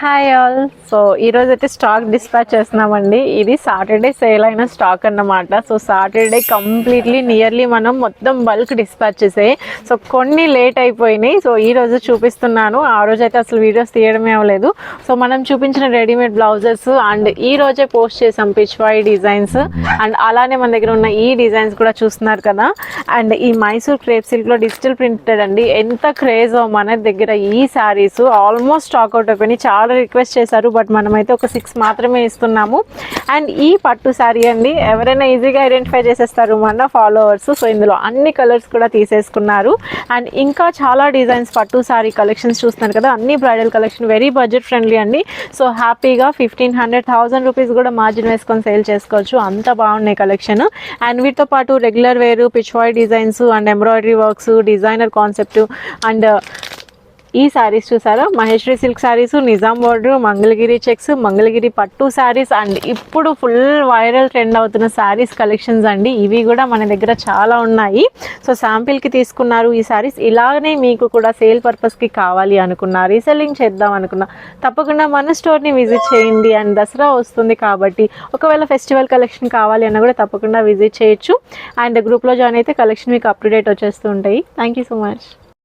Hi all so ఈరోజు అయితే stock dispatch చేస్తున్నామండి. ఇది సాటర్డే సేల్ అయిన స్టాక్ అన్నమాట. సో సాటర్డే కంప్లీట్లీ నియర్లీ మనం మొత్తం బల్క్ డిస్పాచ్ చేసాయి సో కొన్ని లేట్ అయిపోయినాయి. సో ఈ రోజు చూపిస్తున్నాను. ఆ రోజు అయితే అసలు వీడియోస్ తీయడమే అవ్వలేదు. సో మనం చూపించిన రెడీమేడ్ బ్లౌజెస్ అండ్ ఈ రోజే పోస్ట్ చేసాం పిచ్వాయి డిజైన్స్ అండ్ అలానే మన దగ్గర ఉన్న ఈ డిజైన్స్ కూడా చూస్తున్నారు కదా. అండ్ ఈ మైసూర్ క్రేప్ సిల్క్లో డిజిటల్ ప్రింటెడ్ అండి. ఎంత క్రేజ్ మన దగ్గర ఈ శారీస్ ఆల్మోస్ట్ స్టాక్ అవుట్ అయిపోయినాయి. చాలా రిక్వెస్ట్ చేశారు బట్ మనమైతే ఒక సిక్స్ మాత్రమే ఇస్తున్నాము. అండ్ ఈ పట్టు శారీ అండి ఎవరైనా ఈజీగా ఐడెంటిఫై చేసేస్తారు మన ఫాలోవర్స్ సో ఇందులో అన్ని కలర్స్ కూడా తీసేసుకున్నారు. అండ్ ఇంకా చాలా డిజైన్స్ పట్టు శారీ కలెక్షన్స్ చూస్తున్నారు కదా అన్ని bridal collection very budget friendly అండి. సో హ్యాపీగా ఫిఫ్టీన్ హండ్రెడ్ థౌసండ్ రూపీస్ కూడా మార్జిన్ వేసుకొని సేల్ చేసుకోవచ్చు. అంత బాగున్నాయి కలెక్షన్ అండ్ వీటితో పాటు రెగ్యులర్ వేరు pichwai designs and embroidery works designer concept and ఈ శారీస్ చూసారా? Maheshwari silk sarees Nizam border Mangalagiri checks Mangalagiri పట్టు శారీస్ అండ్ ఇప్పుడు ఫుల్ వైరల్ ట్రెండ్ అవుతున్న శారీస్ కలెక్షన్స్ అండి. ఇవి కూడా మన దగ్గర చాలా ఉన్నాయి. సో శాంపిల్కి తీసుకున్నారు ఈ శారీస్ ఇలానే మీకు కూడా సేల్ పర్పస్కి కావాలి అనుకున్నా రీసెల్లింగ్ చేద్దాం అనుకున్నా తప్పకుండా మన స్టోర్ని విజిట్ చేయండి అండ్ దసరా వస్తుంది కాబట్టి ఒకవేళ ఫెస్టివల్ కలెక్షన్ కావాలి అన్న కూడా తప్పకుండా విజిట్ చేయొచ్చు. అండ్ గ్రూప్లో జాయిన్ అయితే కలెక్షన్ మీకు అప్ వచ్చేస్తూ ఉంటాయి థ్యాంక్ యూ సో మచ్